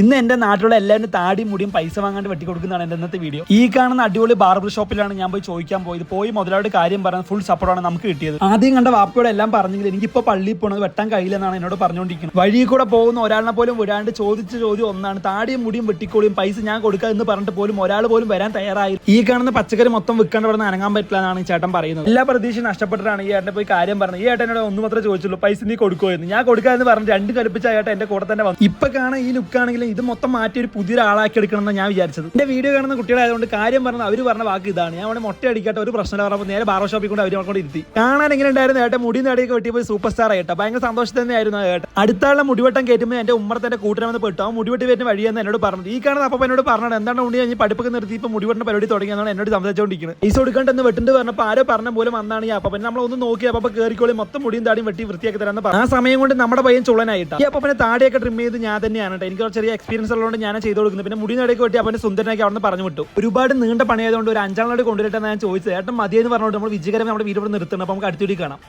ഇന്ന് എന്റെ നാട്ടിലുള്ള എല്ലാവരും താടി മുടിയും പൈസ വാങ്ങാണ്ട് വെട്ടിക്കൊടുക്കുന്നതാണ് എന്റെ ഇന്നത്തെ വീഡിയോ ഈ കാണുന്ന അടിപൊളി ബാർബർ ഷോപ്പിലാണ് ഞാൻ പോയി ചോദിക്കാൻ പോയത്. പോയി മുതലാളി കാര്യം പറഞ്ഞ ഫുൾ സപ്പോർട്ടാണ് നമുക്ക് കിട്ടിയത്. ആദ്യം കണ്ട വാപ്പയോടെ എല്ലാം പറഞ്ഞെങ്കിൽ എനിക്കിപ്പോ പള്ളിയിൽ പോണത് വെട്ടാൻ കഴിയില്ലെന്നാണ് എന്നോട് പറഞ്ഞുകൊണ്ടിരിക്കുന്നത് വഴി കൂടെ പോകുന്ന ഒരാളിനെ പോലും വിടാണ്ട് ചോദിച്ച ചോദ്യം ഒന്നാണ്. താടിയും മുടിയും വെട്ടിക്കോളിയും പൈസ ഞാൻ കൊടുക്കുക എന്ന് പറഞ്ഞിട്ട് പോലും ഒരാൾ പോലും വരാൻ തയ്യാറായി. ഈ കാണുന്ന പച്ചക്കറി മൊത്തം വിൽക്കാണ്ട് ഇവിടെ അനങ്ങാൻ പറ്റില്ല എന്നാണ് ചേട്ടൻ പറയുന്നത്. എല്ലാ പ്രതീക്ഷയും നഷ്ടപ്പെട്ടിട്ടാണ് ഈ ഏട്ടനെ പോയി കാര്യം പറഞ്ഞത്. ഈ ഏട്ടനോട് ഒന്ന് മാത്രമേ ചോദിച്ചുള്ളൂ പൈസ നീ കൊടുക്കുമോ എന്ന്. ഞാൻ കൊടുക്കുക എന്ന് പറഞ്ഞ് രണ്ട് കൽപ്പിച്ച ഏട്ടൻ എന്റെ കൂടെ തന്നെ വന്നു. ഇപ്പൊ കാണാൻ ഈ ലുക്കാണെങ്കിലും ഇത് മൊത്തം മാറ്റി ഒരു പുതിയൊരാളാക്കി എടുക്കണം എന്ന് ഞാൻ വിചാരിച്ചത്. എന്റെ വീഡിയോ കാണുന്ന കുട്ടികളായതുകൊണ്ട് കാര്യം പറഞ്ഞത് അവർ പറഞ്ഞ വാക്ക് ഇതാണ്. ഞാൻ അവിടെ മൊട്ട അടിക്കട്ടെ ഒരു പ്രശ്നം പറഞ്ഞപ്പോൾ നേരെ ബാർബർ ഷോപ്പിൽ കൊണ്ട് അവർ കൊണ്ട് ഇരുത്തി. കാണാൻ എങ്ങനെ ഉണ്ടായിരുന്നു ഏട്ടൻ മുടി നടിയൊക്കെ വെട്ടിയപ്പോൾ സൂപ്പർ സ്റ്റാർ ആയിട്ടോ ഭയങ്കര സന്തോഷം തന്നെയായിരുന്നു ഏട്ടൻ അടുത്താളുടെ മുടിവെട്ടം കയറ്റുമ്പോൾ എന്റെ ഉമ്മറത്തെ കൂട്ടണമെന്ന് പെട്ടു. ആ മുടിവെട്ടി വരുന്ന വഴിയെന്ന് എന്നോട് പറഞ്ഞു ഈ കാണുന്ന അപ്പം എന്നോട് പറഞ്ഞത് എന്താണ് ഉണ്ണി? ഞാൻ പഠിപ്പൊക്കെ നിർത്തി ഇപ്പൊ മുടിവെട്ടിന് പരിപാടി തുടങ്ങിയെന്നാണ് എന്നോട് സംസാരിച്ചുകൊണ്ടിരിക്കുന്നത് ഈസ് കൊടുക്കേണ്ടെന്ന് വെട്ടുണ്ട് പറഞ്ഞപ്പോൾ ആരോ പറഞ്ഞ പോലെ വന്നാണ് ഈ അപ്പം നമ്മളൊന്ന് നോക്കി അപ്പം കയറിക്കോളി മൊത്തം മുടിയും താടിയും വെട്ടി വൃത്തിയാക്കി തരാമെന്ന് പറഞ്ഞു. ആ സമയം കൊണ്ട് നമ്മുടെ പയ്യൻ ചുള്ളനായിട്ടാ. ഈ അപ്പം താടിയൊക്കെ ട്രിം ചെയ്ത് ഞാൻ തന്നെയാണ് എനിക്ക് ചെറിയ എക്സ്പീരിയൻസ് ഉള്ളതുകൊണ്ട് ഞാൻ ചെയ്തു കൊടുക്കുന്നത്. പിന്നെ മുടി നടിയൊക്കെ വെട്ടി അവനെ സുന്ദരനാക്കി അവിടെ നിന്ന് പറഞ്ഞു വിട്ടു. ഒരുപാട് നീണ്ട പണിയായതുകൊണ്ട് ഒരു അഞ്ചാം നാട് കൊണ്ടുവരട്ടെ ഞാൻ ചോദിച്ചത്. ഏട്ടൻ മതിയെന്ന് പറഞ്ഞുകൊണ്ട് നമ്മൾ വിജയകരം നമ്മുടെ വീട് നിർത്തണം അപ്പോൾ നമുക്ക് അടുത്തൊരു കാണാം.